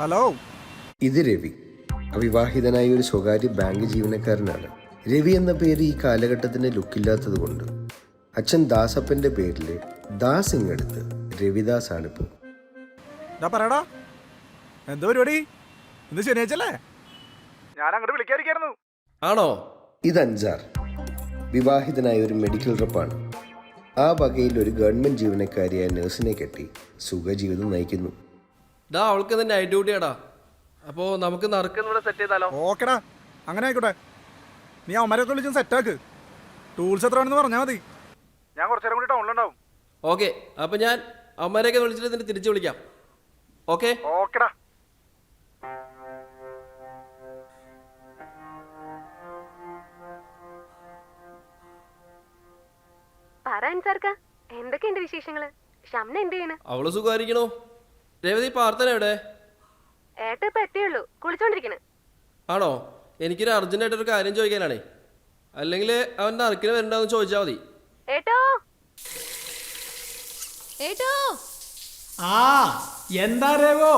Hello. ഇത് രവി. അവിവാഹിതനായ ഒരു സ്വകാര്യ ബാങ്ക് ജീവനക്കാരനാണ്. രവി എന്ന പേര് ഈ കാലഘട്ടത്തിന് ലുക്കില്ലാത്തത് കൊണ്ട്. അച്ഛൻ ദാസപ്പന്റെ പേരിൽ ദാസ് ഇങ്ങെടുത്ത് രവിദാസ് ആണിപ്പോൾ ഞാൻ പറയടാ. എന്താ പരിപാടി? ഇന്ന് ശനിയാഴ്ചല്ലേ ഞാൻ അങ്ങോട്ട് വിളിക്കാതിരിക്കായിരുന്നു. ആണോ? ഇത് അഞ്ചാർ. വിവാഹിതനായ ഒരു മെഡിക്കൽ റപ്പാണ് ആ വകയിൽ ഒരു ഗവൺമെന്റ് ജീവനക്കാരിയായ നഴ്സിനെ കെട്ടി സുഖജീവിതം നയിക്കുന്നു. ഡാ അവൾക്ക് ഇന്ന് നൈറ്റ് ഡ്യൂട്ടിയാടാ അപ്പോ നമുക്ക് നറുക്കുന്നിവിടെ സെറ്റ് ചെയ്താലോ? ഓക്കെടാ അങ്ങനെ ആയിക്കോട്ടെ. നീ അവന്മാരൊക്കെ വിളിച്ചും സെറ്റാക്ക് ടൂൾസ് എത്ര വേണമെന്ന് പറഞ്ഞാൽ മതി. ഞാൻ കുറച്ചു നേരം കൂടി ടൗണിലുണ്ടാവും ഓക്കെ അപ്പൊ ഞാൻ അമ്മരെയൊക്കെ വിളിച്ചിട്ട് നിന്നെ തിരിച്ചു വിളിക്കാം. ഓക്കെ ഓക്കെടാ. പറ അൻസാർക്ക എന്തൊക്കെയുണ്ട് വിശേഷങ്ങൾ? ഷംന എന്ത് ചെയ്യണ? അവൾ സുഖമായിരിക്കണോ. രേവതി പാർത്ഥന എവിടെ? ഏട്ട ഇപ്പൊ എത്തിയുള്ളൂ. കുളിച്ചോണ്ടിരിക്കണ്. ആണോ? എനിക്കൊരു അർജന്റായിട്ടൊരു കാര്യം ചോദിക്കാനാണ്. അല്ലെങ്കിൽ അവൻ നറുക്കിന് വരണ്ടെന്ന് ചോദിച്ചാ മതി. ഏട്ടോ? ഏട്ടോ? ആ എന്താ രേവോ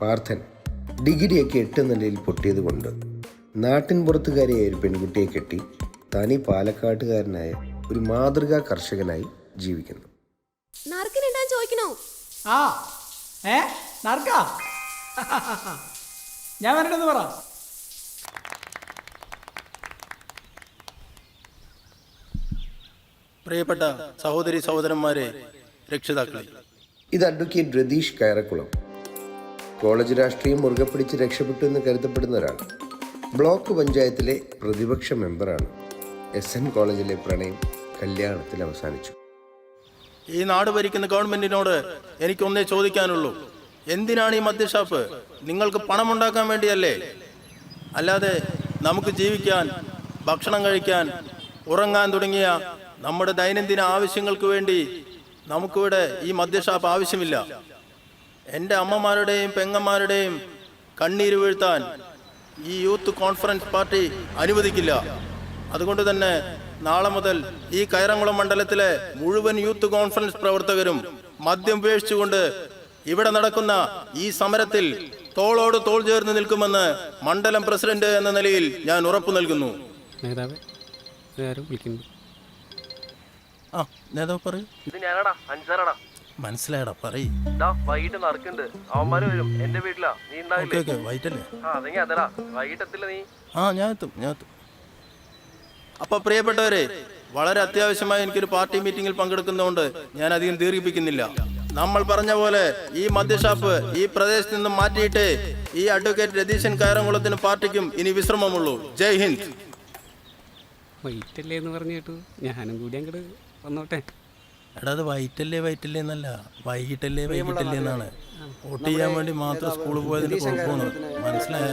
പാർത്ഥൻ ഡിഗ്രിയൊക്കെ എട്ട് നിലയിൽ പൊട്ടിയത് കൊണ്ട് നാട്ടിൻ പുറത്തുകാരിയായ ഒരു പെൺകുട്ടിയെ കെട്ടി തനി പാലക്കാട്ടുകാരനായ ഒരു മാതൃകാ കർഷകനായി ജീവിക്കുന്നു. ചോദിക്കണോ? ആ ഏ? നർക്ക? ഞാൻ വരണ്ടെന്ന് പറ. പ്രിയപ്പെട്ട സഹോദരി സഹോദരന്മാരെ രക്ഷിതാക്കളെ. ഇത് അഡ്വക്കേറ്റ് രതീഷ് കയറക്കുളം. കോളേജ് രാഷ്ട്രീയം മുറുകെ പിടിച്ച് രക്ഷപ്പെട്ടു എന്ന് കരുതപ്പെടുന്ന ഒരാൾ. ബ്ലോക്ക് പഞ്ചായത്തിലെ പ്രതിപക്ഷ മെമ്പറാണ്. എസ് എൻ കോളേജിലെ പ്രണയം കല്യാണത്തിൽ അവസാനിച്ചു. ഈ നാട് ഭരിക്കുന്ന ഗവൺമെന്റിനോട് എനിക്കൊന്നേ ചോദിക്കാനുള്ളൂ. എന്തിനാണ് ഈ മദ്യഷാപ്പ് നിങ്ങൾക്ക് പണം ഉണ്ടാക്കാൻ വേണ്ടിയല്ലേ? അല്ലാതെ നമുക്ക് ജീവിക്കാൻ ഭക്ഷണം കഴിക്കാൻ ഉറങ്ങാൻ തുടങ്ങിയ നമ്മുടെ ദൈനംദിന ആവശ്യങ്ങൾക്ക് വേണ്ടി നമുക്കിവിടെ ഈ മദ്യഷാപ്പ് ആവശ്യമില്ല. എന്റെ അമ്മമാരുടെയും പെങ്ങന്മാരുടെയും കണ്ണീര് വീഴ്ത്താൻ ഈ യൂത്ത് കോൺഫറൻസ് പാർട്ടി അനുവദിക്കില്ല. അതുകൊണ്ട് തന്നെ നാളെ മുതൽ ഈ കയറംകുളം മണ്ഡലത്തിലെ മുഴുവൻ യൂത്ത് കോൺഫറൻസ് പ്രവർത്തകരും മദ്യം ഉപേക്ഷിച്ചുകൊണ്ട് ഇവിടെ നടക്കുന്ന ഈ സമരത്തിൽ തോളോട് തോൾ ചേർന്ന് നിൽക്കുമെന്ന് മണ്ഡലം പ്രസിഡന്റ് എന്ന നിലയിൽ ഞാൻ ഉറപ്പു നൽകുന്നു. നേതാവേ ഇതാരും വിളിക്കുന്നു. ആ നേതാവ് പറയൂ. ഇത് ഞാനാടാ മനസ്സിലായടാ പറയ്. വൈകിട്ട് നറുക്കുണ്ട് അവന്മാര് വരും. എന്റെ വീട്ടിലാ. നീ ഓക്കെ ഉണ്ടാവില്ലേ ഓക്കെ വൈറ്റല്ലേ ആ അതെങ്കിൽ അതടാ വൈകിട്ട് നീ? ആ ഞാൻ എത്തും ഞാൻ എത്തും. അപ്പൊ പ്രിയപ്പെട്ടവരെ വളരെ അത്യാവശ്യമായി എനിക്കൊരു പാർട്ടി മീറ്റിംഗിൽ പങ്കെടുക്കുന്നതുകൊണ്ട് ഞാൻ അധികം ദീർഘിപ്പിക്കുന്നില്ല. നമ്മൾ പറഞ്ഞ പോലെ ഈ മദ്യഷാപ്പ് ഈ പ്രദേശത്ത് നിന്നും മാറ്റിയിട്ട് ഈ അഡ്വക്കേറ്റ് രതീശൻ കയറംകുളത്തിന് പാർട്ടിക്കും ഇനി വിശ്രമമുള്ളൂ. ജയ് ഹിന്ദ്. വൈറ്റല്ലേ എന്ന് പറഞ്ഞിട്ട് കേട്ടു. ഞാനും കൂടി അങ്ങോട്ട് വന്നോട്ടെ. എടാ അത് വൈറ്റല്ലേ വൈറ്റല്ലേ എന്നല്ല. വൈകിട്ടല്ലേ വൈകിട്ടല്ലേ എന്നാണ്. വോട്ട് ചെയ്യാൻ വേണ്ടി മാത്രം സ്കൂളിൽ പോയതിന്റെ കുഴപ്പമാണ് മനസ്സിലായ.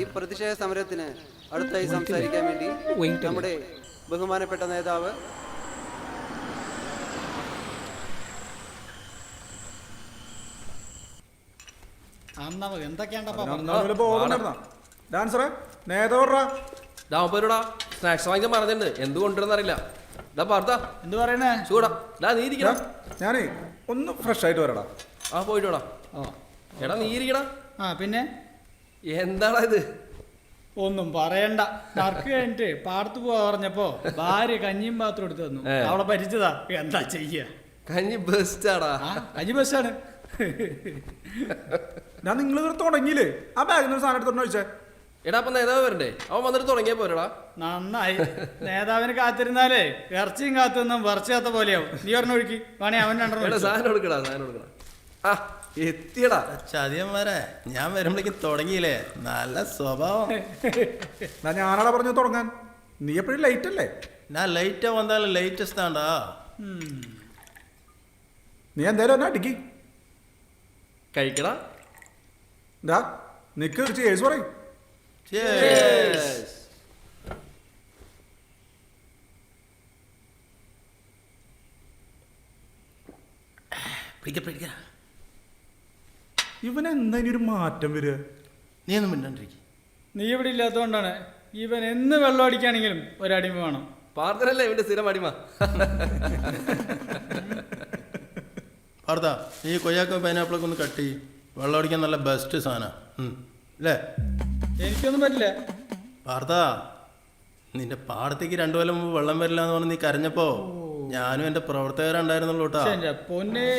ഈ പ്രതിഷേധ സമരത്തിന് അടുത്തായി സംസാരിക്കാൻ വേണ്ടി നമ്മുടെ ബഹുമാനപ്പെട്ട നേതാവ് ഡാൻസറെ നേതാവറാ ഡാ പോരൂടാ സ്നാക്സ് വാങ്ങിക്കാൻ പറഞ്ഞിട്ടുണ്ട്. എന്ത് കൊണ്ടുവരുന്നറിയില്ല ഡാ പാർത്ത. എന്ത് പറയണേ? ചൂടാ. ഡാ നീ ഇരിക്കടാ ഞാനേ ഒന്ന് ഫ്രഷ് ആയിട്ട് വരടാ. ആ പോയിട്ട് വാടാ ഓ എടാ നീ ഇരിക്കടാ ആ പിന്നെ? എന്താടാ ഇത് ഒന്നും പറയണ്ട. നർക്ക് കഴിഞ്ഞിട്ട് പാടത്ത് പോവാ പറഞ്ഞപ്പോ ഭാര്യ കഞ്ഞിയും പാത്രം എടുത്തു തന്നു. അവളെ പരിച്ചതാ എന്താ ചെയ്യ? കഞ്ഞി ബെസ്റ്റാടാ. കഞ്ഞി ബെസ്റ്റാണ്. ഞാൻ നിങ്ങൾ തുടങ്ങിയില്ലേ? ആ ബാഗിൽ നിന്ന് സാധനം എടുത്തോണ്ട് ചോദിച്ചേ. എടാ അപ്പൊ നേതാവ് വരണ്ടേ? അവൻ വന്നിട്ട് തുടങ്ങിയാ പോരടാ. നന്നായി. നേതാവിന് കാത്തിരുന്നാലേ ഇറച്ചിയും കാത്തുനിന്നും വിറച്ചാത്ത പോലെയാവും. നീ പറഞ്ഞു ഒഴുക്കി. വേണേ അവൻ രണ്ടെണ്ണം സാധനം എടുക്കടാ സാധനം എടുക്കടാ. ആ എത്തിയടാ. ചതിയന്മാരെ ഞാൻ വരുമ്പോഴേക്കും തുടങ്ങിയില്ലേ? നല്ല സ്വഭാവം. ഞാൻ ഞാനാടാ പറഞ്ഞു തുടങ്ങാൻ. നീ എപ്പോഴും ലൈറ്റ് അല്ലേ? ഞാൻ ലൈറ്റ് വന്നാലും ലേറ്റസ്റ്റ് ആണ്ടാ നീ എന്തായാലും എന്നാ അടിക്കി. കഴിക്കടാ. ഡാ നിക്ക് ഒരു ചേസ് പറയും. പിടിക്ക, പിടിക്ക. ഇവൻ എന്താ ഇനി ഒരു മാറ്റം വരിക? നീ ഒന്നും മിണ്ടാണ്ടിരിക്കും. നീ ഇവിടെ ഇല്ലാത്തതുകൊണ്ടാണ് ഇവൻ എന്ന് വെള്ളം അടിക്കുകയാണെങ്കിലും ഒരടിമ വേണം. പാർത്തനല്ലേ ഇവന്റെ സ്ഥിരം അടിമ? പാർത്ത ഈ കൊയ്യാക്കോ പൈനാപ്പിളൊക്കെ ഒന്ന് കട്ട് ചെയ്യും. വെള്ളം അടിക്കാൻ നല്ല ബെസ്റ്റ് സാധന. അല്ലേ എനിക്കൊന്നും പറ്റില്ല. പാർത്ത നിന്റെ പാടത്തേക്ക് രണ്ടു കൊല്ലം മുമ്പ് വെള്ളം വരില്ല എന്ന് പറഞ്ഞ് നീ കരഞ്ഞപ്പോ ഞാനും എന്റെ പ്രവർത്തകരുണ്ടായിരുന്നുള്ളൂ കേട്ടോ പൊന്നേ.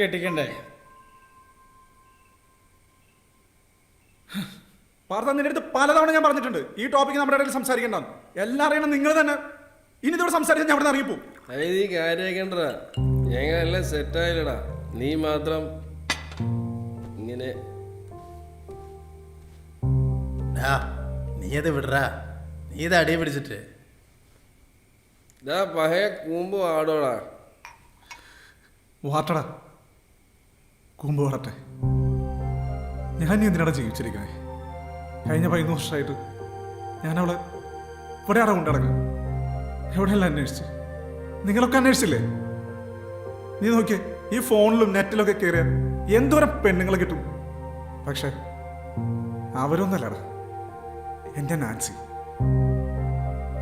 കെട്ടിക്കണ്ടേ? പറഞ്ഞ നിന്റെ അടുത്ത് പലതവണ ഞാൻ പറഞ്ഞിട്ടുണ്ട്. ഈ ടോപ്പിക്ക് നമ്മുടെ ഇടയിൽ സംസാരിക്കേണ്ട. എല്ലാം അറിയണം നിങ്ങൾ തന്നെ. ഇനി ഇതോടെ സംസാരിച്ചാൽ ഞാൻ അവിടെ നിന്ന് ഇറങ്ങിപ്പോ നീ കാര്യമാക്കണ്ടടാ ഞങ്ങളെല്ലാം സെറ്റായില്ലടാ നീ മാത്രം ഇങ്ങനെ നീ അത് വിടറാ. നീ ഇത് അടിയെ പിടിച്ചിട്ട്. ഇതാ പഴയ കൂമ്പ് ആടോടാ വാട്ടടാ. കൂമ്പ് വാടട്ടെ ഞാൻ എന്തിനാണ് ജീവിച്ചിരിക്കണേ കഴിഞ്ഞ പതിനൊന്ന് വർഷമായിട്ട് ഞാൻ അവളെ ഇവിടെ അവിടെ കൊണ്ടിടക്കുക എവിടെയെല്ലാം അന്വേഷിച്ച്? നിങ്ങളൊക്കെ അന്വേഷിച്ചില്ലേ? നീ നോക്കിയേ ഈ ഫോണിലും നെറ്റിലൊക്കെ കയറിയ എന്തോരം പെണ്ണുങ്ങൾ കിട്ടും. പക്ഷെ അവരൊന്നല്ലടാ. എന്റെ നാൻസി.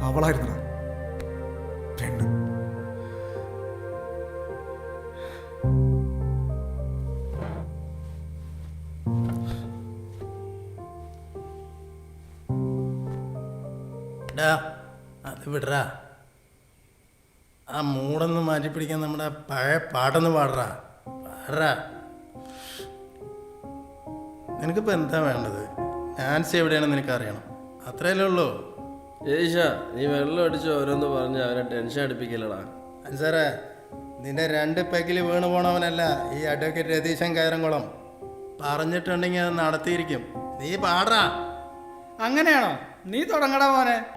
അവളായിരുന്നടാ. വിടറാ. ആ മൂടൊന്ന് മാറ്റി പിടിക്കാൻ നമ്മുടെ പഴയ പാട്ടൊന്ന് പാടറാ. പാടറാ. നിനക്കിപ്പോൾ എന്താ വേണ്ടത്? നാൻസി എവിടെയാണെന്ന് നിനക്ക് അറിയണം അത്രയല്ലേ ഉള്ളൂ. ഏഷ നീ വെള്ളം അടിച്ച് ഓരോന്ന് പറഞ്ഞ് അവനെ ടെൻഷൻ അടുപ്പിക്കില്ലടാ. സാറേ നിന്റെ രണ്ട് പെക്കിൽ വീണ് പോണവനല്ല ഈ അഡ്വക്കേറ്റ് രതീശൻ കയറംകുളം. പറഞ്ഞിട്ടുണ്ടെങ്കിൽ അത് നടത്തിയിരിക്കും. നീ പാടാ അങ്ങനെയാണോ? നീ തുടങ്ങടാ മോനെ.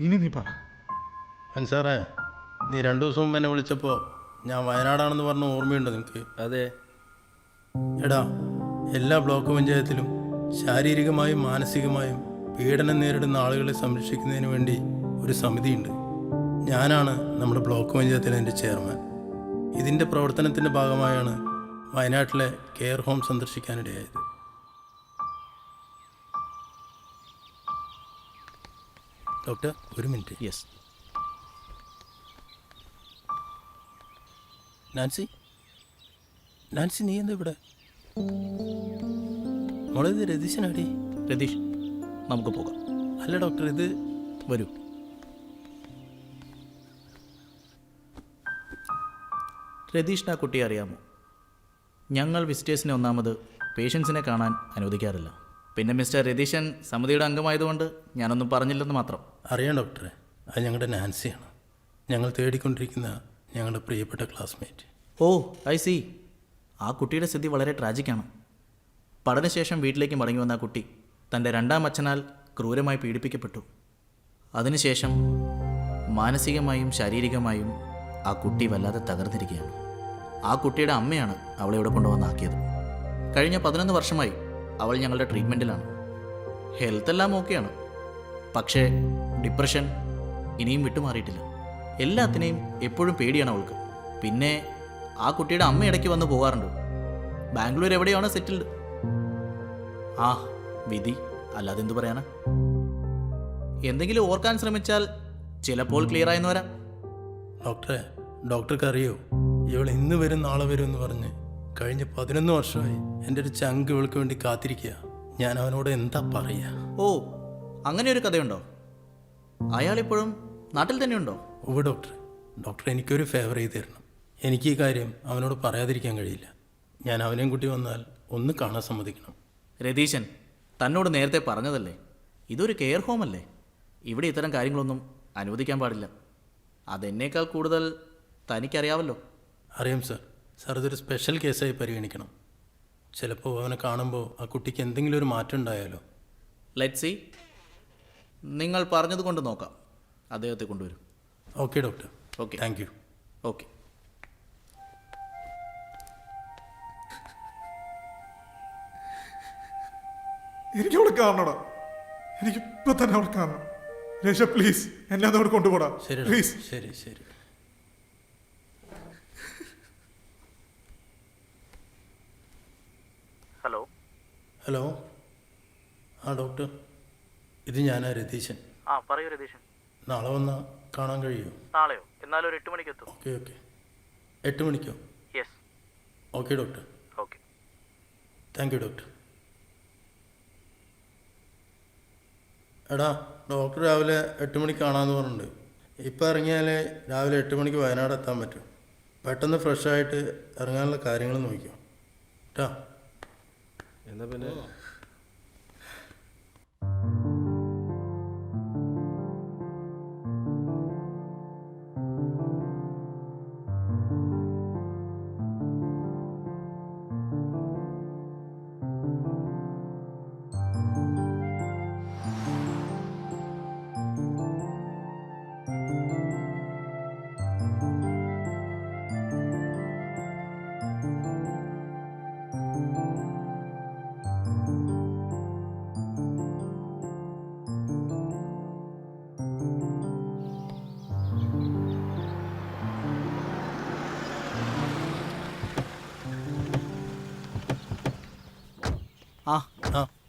ഇനി നീ പറ. സാറേ നീ രണ്ടു ദിവസം മുമ്പ് എന്നെ വിളിച്ചപ്പോൾ ഞാൻ വയനാടാണെന്ന് പറഞ്ഞ ഓർമ്മയുണ്ടോ നിനക്ക്. അതെ. എടാ എല്ലാ ബ്ലോക്ക് പഞ്ചായത്തിലും ശാരീരികമായും മാനസികമായും പീഡനം നേരിടുന്ന ആളുകളെ സംരക്ഷിക്കുന്നതിന് വേണ്ടി ഒരു സമിതിയുണ്ട്. ഞാനാണ് നമ്മുടെ ബ്ലോക്ക് പഞ്ചായത്തിലെ എന്റെ ചെയർമാൻ. ഇതിന്റെ പ്രവർത്തനത്തിന്റെ ഭാഗമായാണ് വയനാട്ടിലെ കെയർ ഹോം സന്ദർശിക്കാനിടയായത്. ഡോക്ടർ ഒരു മിനിറ്റ്. Yes Nancy? നാൻസി നീ എന്താ ഇവിടെ? മോളെ ഇത് രതീശനാടി രതീഷ് നമുക്ക് പോകാം. അല്ല ഡോക്ടർ ഇത് വരൂ. രതീഷിന് ആ കുട്ടിയെ അറിയാമോ? ഞങ്ങൾ വിസിറ്റേഴ്സിനെ ഒന്നാമത് പേഷ്യൻസിനെ കാണാൻ അനുവദിക്കാറില്ല. പിന്നെ മിസ്റ്റർ രതീശൻ സമിതിയുടെ അംഗമായതുകൊണ്ട് ഞാനൊന്നും പറഞ്ഞില്ലെന്ന് മാത്രം. അറിയാം ഡോക്ടറെ. അത് ഞങ്ങളുടെ നാൻസിയാണ്. ഞങ്ങൾ തേടിക്കൊണ്ടിരിക്കുന്ന ഞങ്ങളുടെ പ്രിയപ്പെട്ട ക്ലാസ്മേറ്റ്. Oh I C. ആ കുട്ടിയുടെ സ്ഥിതി വളരെ ട്രാജിക്കാണ് പഠനശേഷം വീട്ടിലേക്ക് മടങ്ങി വന്ന ആ കുട്ടി തന്റെ രണ്ടാം അച്ഛനാൽ ക്രൂരമായി പീഡിപ്പിക്കപ്പെട്ടു. അതിനുശേഷം മാനസികമായും ശാരീരികമായും ആ കുട്ടി വല്ലാതെ തകർന്നിരിക്കുകയാണ്. ആ കുട്ടിയുടെ അമ്മയാണ് അവളെ ഇവിടെ കൊണ്ടുവന്നാക്കിയത്. കഴിഞ്ഞ പതിനൊന്ന് വർഷമായി അവൾ ഞങ്ങളുടെ ട്രീറ്റ്മെന്റിലാണ് ഹെൽത്ത് എല്ലാം ഓക്കെയാണ് പക്ഷേ ഡിപ്രഷൻ ഇനിയും വിട്ടുമാറിയിട്ടില്ല എല്ലാത്തിനെയും എപ്പോഴും പേടിയാണ് അവൾക്ക്. പിന്നെ ആ കുട്ടിയുടെ അമ്മ ഇടയ്ക്ക് വന്ന് പോകാറുണ്ട്. ബാംഗ്ലൂർ എവിടെയാണ് സെറ്റിൽഡ് ആ വിധി അല്ലാതെ എന്തു പറയാനാ? എന്തെങ്കിലും ഓർക്കാൻ ശ്രമിച്ചാൽ ചിലപ്പോൾ ക്ലിയർ ആയെന്ന് വരാം. ഡോക്ടറെ ഡോക്ടർക്ക് അറിയോ? ഇവൾ ഇന്ന് വരും നാളെ വരും എന്ന് പറഞ്ഞ് കഴിഞ്ഞ പതിനൊന്ന് വർഷമായി എന്റെ ഒരു ചങ്ക് ഇവൾക്ക് വേണ്ടി കാത്തിരിക്കുക. ഞാൻ അവനോട് എന്താ പറയുക ഓ അങ്ങനെ ഒരു കഥയുണ്ടോ? അയാൾ ഇപ്പോഴും നാട്ടിൽ തന്നെയുണ്ടോ? ഓ ഡോക്ടർ ഡോക്ടർ എനിക്കൊരു ഫേവർ ചെയ്ത് തരണം. എനിക്ക് ഈ കാര്യം അവനോട് പറയാതിരിക്കാൻ കഴിയില്ല. ഞാൻ അവനെയും കൂട്ടി വന്നാൽ ഒന്ന് കാണാൻ സമ്മതിക്കണം. രതീശൻ തന്നോട് നേരത്തെ പറഞ്ഞതല്ലേ? ഇതൊരു കെയർ ഹോം അല്ലേ? ഇവിടെ ഇത്തരം കാര്യങ്ങളൊന്നും അനുവദിക്കാൻ പാടില്ല. അതെന്നേക്കാൾ കൂടുതൽ തനിക്കറിയാവല്ലോ. അറിയാം സാർ. സാർ ഇതൊരു സ്പെഷ്യൽ കേസായി പരിഗണിക്കണം. ചിലപ്പോൾ അവനെ കാണുമ്പോൾ ആ കുട്ടിക്ക് എന്തെങ്കിലും ഒരു മാറ്റം ഉണ്ടായാലോ? ലെറ്റ് സി നിങ്ങൾ പറഞ്ഞത് കൊണ്ട് നോക്കാം. അദ്ദേഹത്തെ കൊണ്ടുവരും. Okay doctor okay thank you okay എനിക്ക് അവളെ കാണണടാ. എനിക്ക് ഇപ്പൊ തന്നെ അവളെ കാണണം. രേഷ പ്ലീസ് എന്നെ അതോട് അവിടെ കൊണ്ടുപോടാ. ശരി പ്ലീസ് ശരി ശരി ഹലോ ഹലോ. ആ ഡോക്ടർ. ഇത് ഞാനാ രതീശൻ. ആ പറയൂ രതീശൻ. നാളെ വന്ന കാണാൻ കഴിയുമോ നാളെയോ? എന്നാലും ഒരു എട്ട് മണിക്ക് എത്തും. Okay okay. എട്ട് മണിക്കോ? Yes. Okay doctor. Okay. Thank you doctor. എടാ ഡോക്ടർ രാവിലെ എട്ട് മണിക്ക് കാണാമെന്ന് പറഞ്ഞിട്ടുണ്ട്. ഇപ്പം ഇറങ്ങിയാലേ രാവിലെ എട്ട് മണിക്ക് വയനാട് എത്താൻ പറ്റും. പെട്ടെന്ന് ഫ്രഷ് ആയിട്ട് ഇറങ്ങാനുള്ള കാര്യങ്ങൾ നോക്കിയോ കേട്ടോ എന്നാ പിന്നെ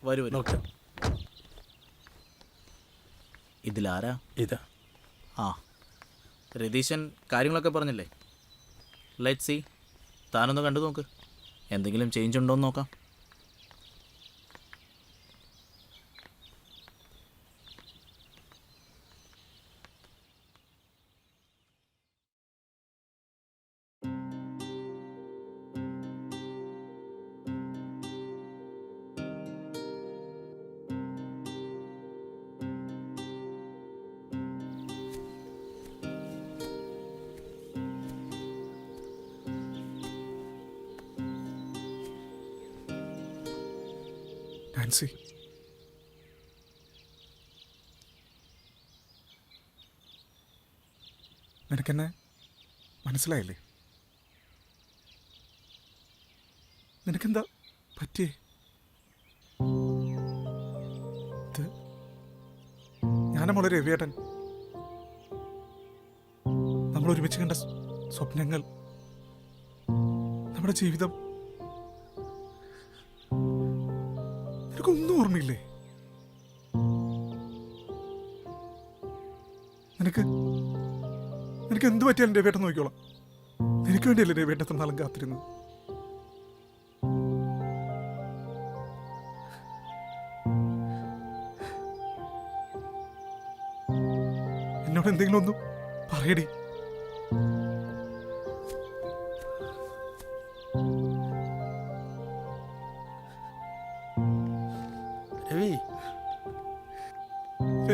വരൂ ഇതിലാരാ? ഇതാ. ആ. രതീശൻ കാര്യങ്ങളൊക്കെ പറഞ്ഞില്ലേ? ലെറ്റ് സി താനൊന്ന് കണ്ടു നോക്ക്. എന്തെങ്കിലും ചേഞ്ച് ഉണ്ടോ എന്ന് നോക്കാം. നാൻസി നിനക്കെന്നെ മനസ്സിലായില്ലേ? നിനക്കെന്താ പറ്റിയേ? ഞാനും വളരെ രവിയേട്ടൻ. നമ്മൾ ഒരുമിച്ച് കണ്ട സ്വപ്നങ്ങൾ. നമ്മുടെ ജീവിതം നിനക്കൊന്നും ഓർമ്മയില്ലേ? നിനക്ക് നിനക്ക് എന്ത് പറ്റിയാലും രവിയേട്ടൻ നോക്കിക്കോളാം. നിനക്ക് വേണ്ടിയല്ലേ രവിയേട്ടൻ എത്ര നാളും കാത്തിരുന്നു എന്നോട് എന്തെങ്കിലും ഒന്നും പറയടി.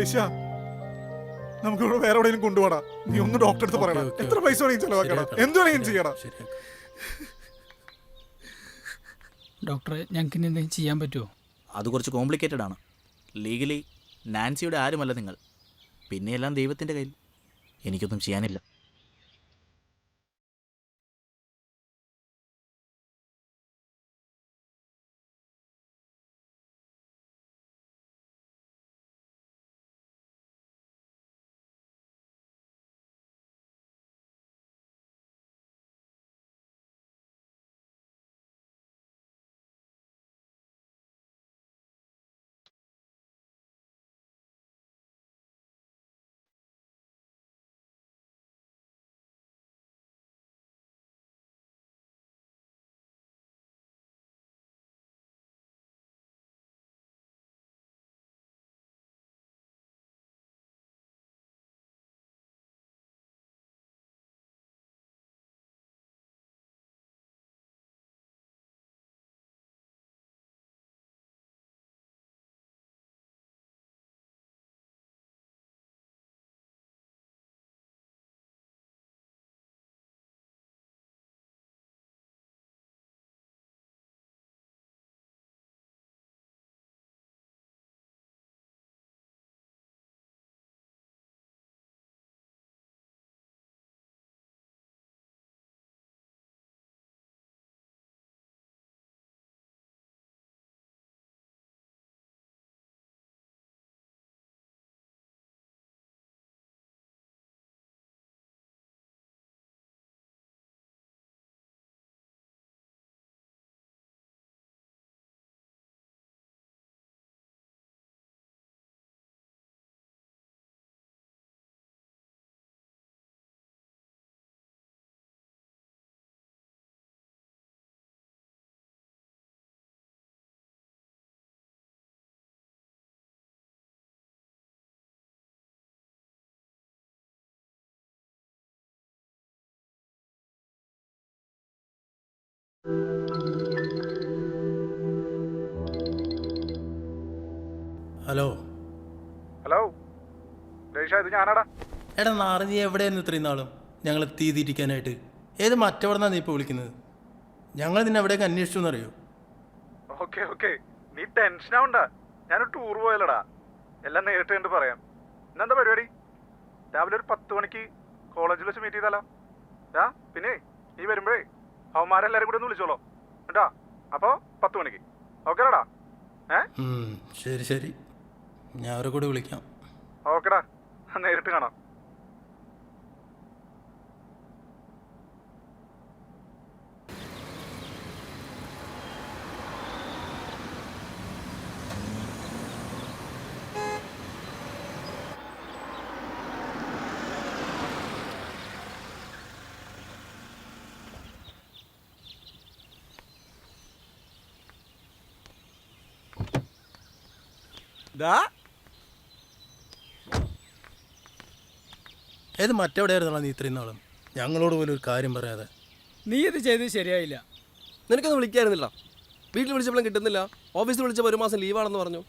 രേഷ നമുക്ക് ഇവിടെ വേറെ എവിടെയെങ്കിലും കൊണ്ടുപോടാ. നീ ഒന്ന് ഡോക്ടർ അടുത്ത് പറയണം. എത്ര പൈസ വേണമെങ്കിലും ചെലവാക്കണം. എന്ത് വേണമെങ്കിലും ചെയ്യണം ഡോക്ടറെ ഞങ്ങൾക്ക് ഇനി എന്തെങ്കിലും ചെയ്യാൻ പറ്റുമോ അത് കുറച്ച് കോംപ്ലിക്കേറ്റഡ് ആണ്. ലീഗലി നാൻസിയുടെ ആരുമല്ല നിങ്ങൾ. പിന്നെയെല്ലാം ദൈവത്തിന്റെ കയ്യിൽ. എനിക്കൊന്നും ചെയ്യാനില്ല. ഹലോ. ഹലോ. ഇത് ഞാനാടാ. എടാ നാറ് നീ എവിടെയായിരുന്നു ഇത്രയും നാളും? ഞങ്ങൾ തീ തീറ്റിക്കാനായിട്ട്. ഏത് മറ്റവിടെന്നാ നീ ഇപ്പോൾ വിളിക്കുന്നത്? ഞങ്ങൾ നിന്നെ എവിടെയൊക്കെ അന്വേഷിച്ചു എന്നറിയോ ഓക്കെ ഓക്കെ. നീ ടെൻഷൻ ആവണ്ട. ഞാനൊരു ടൂർ പോയല്ലടാ എല്ലാം നേരിട്ട് കണ്ട് പറയാം. ഇന്നെന്താ പരിപാടി? രാവിലെ ഒരു പത്ത് മണിക്ക് കോളേജിൽ വെച്ച് മീറ്റ് ചെയ്താലോ? ആ പിന്നെ നീ വരുമ്പോഴേ അവന്മാരെല്ലാരും കൂടി ഒന്ന് വിളിച്ചോളോ. കേട്ടാ? അപ്പോ പത്ത് മണിക്ക്. ഓക്കേടാ. ഏ? ശരി ശരി. ഞാൻ അവരെ കൂടെ വിളിക്കാം. ഓക്കെടാ. നേരിട്ട് കാണാം. ദാ. ഏത് മറ്റെവിടെയായിരുന്നോ നീ ഇത്രയും നാളും? ഞങ്ങളോട് പോലും ഒരു കാര്യം പറയാതെ. നീ ഇത് ചെയ്തത് ശരിയായില്ല. നിനക്കൊന്ന് വിളിക്കായിരുന്നില്ല. വീട്ടിൽ വിളിച്ചപ്പോഴും കിട്ടുന്നില്ല. ഓഫീസിൽ വിളിച്ചപ്പോൾ ഒരു മാസം ലീവാണെന്ന് പറഞ്ഞു.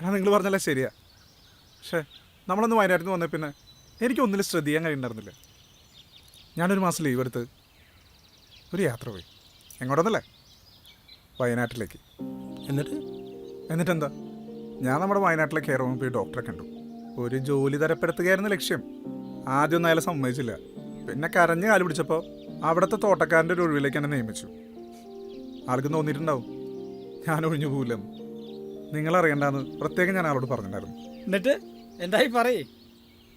എടാ നിങ്ങൾ പറഞ്ഞല്ലേ ശരിയാ. പക്ഷേ നമ്മളൊന്ന് വയനാട്ടിൽ നിന്ന് വന്നേ പിന്നെ എനിക്ക് ഒന്നിലും ശ്രദ്ധിക്കാൻ കഴിയുന്നുണ്ടായിരുന്നില്ല. ഞാനൊരു മാസം ലീവ് എടുത്ത് ഒരു യാത്ര പോയി. എങ്ങോട്ടൊന്നല്ലേ? വയനാട്ടിലേക്ക്. എന്നിട്ട്? എന്നിട്ടെന്താ? ഞാൻ നമ്മുടെ വയനാട്ടിലെ കെയർ ഹോമിൽ പോയി ഡോക്ടറെ കണ്ടു. ഒരു ജോലി തരപ്പെടുത്തുകയായിരുന്നു ലക്ഷ്യം. ആദ്യമൊന്നും അയാളെ സമ്മതിച്ചില്ല. പിന്നെ കരഞ്ഞ് കാൽ പിടിച്ചപ്പോൾ അവിടുത്തെ തോട്ടക്കാരന്റെ ഒരു ഒഴിവിലേക്ക് എന്നെ നിയമിച്ചു. ആൾക്ക് തോന്നിയിട്ടുണ്ടാവും ഞാൻ ഒഴിഞ്ഞു പോകില്ലെന്ന് നിങ്ങളറിയണ്ടെന്ന് പ്രത്യേകം ഞാൻ ആളോട് പറഞ്ഞിട്ടുണ്ടായിരുന്നു. എന്നിട്ട് എന്തായി പറയേ?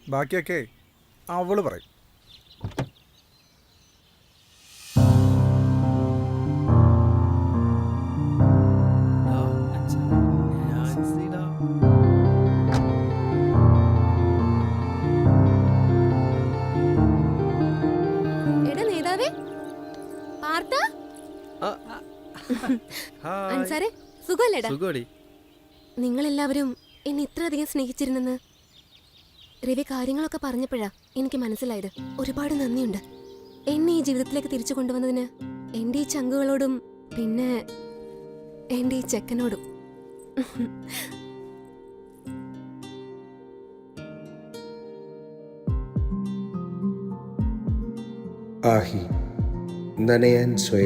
ബാക്കിയൊക്കെ അവൾ പറയും. അൻസാരെ സുഖമല്ലേടാ? സുഖോടി. നിങ്ങളെല്ലാവരും എന്നെ ഇത്രയധികം സ്നേഹിച്ചിരുന്നെന്ന് രവി കാര്യങ്ങളൊക്കെ പറഞ്ഞപ്പോഴാ എനിക്ക് മനസ്സിലായത്. ഒരുപാട് നന്ദിയുണ്ട്. എന്നെ ഈ ജീവിതത്തിലേക്ക് തിരിച്ചു കൊണ്ടുവന്നതിന് എന്റെ ഈ ചങ്കുകളോടും പിന്നെ എന്റെ ഈ ചെക്കനോടും. ആഹി. നനയാൻ സ്വയം